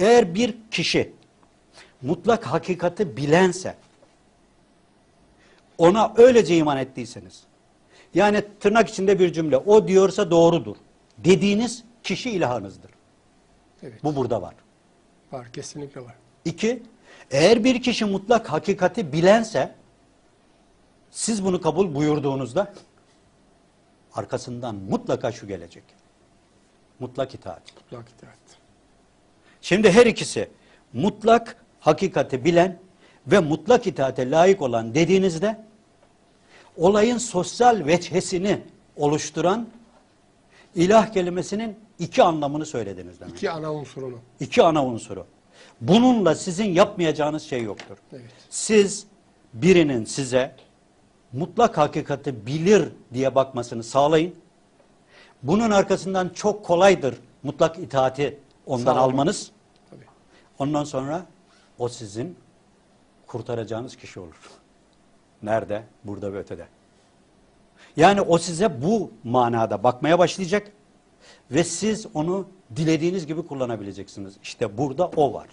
Eğer bir kişi mutlak hakikati bilense, ona öylece iman ettiyseniz, yani tırnak içinde bir cümle, o diyorsa doğrudur dediğiniz kişi ilahınızdır. Evet. Bu burada var. Var. Kesinlikle var. İki, eğer bir kişi mutlak hakikati bilense, siz bunu kabul buyurduğunuzda, arkasından mutlaka şu gelecek. Mutlak itaat. Mutlak itaat. Şimdi her ikisi mutlak hakikati bilen ve mutlak itaate layık olan dediğinizde olayın sosyal veçhesini oluşturan ilah kelimesinin iki anlamını söylediniz demek. İki ana unsurunu. İki ana unsuru. Bununla sizin yapmayacağınız şey yoktur. Evet. Siz birinin size mutlak hakikati bilir diye bakmasını sağlayın. Bunun arkasından çok kolaydır mutlak itaati ondan almanız. Tabii. Ondan sonra o sizin kurtaracağınız kişi olur. Nerede? Burada ve ötede. Yani o size bu manada bakmaya başlayacak ve siz onu dilediğiniz gibi kullanabileceksiniz. İşte burada o var.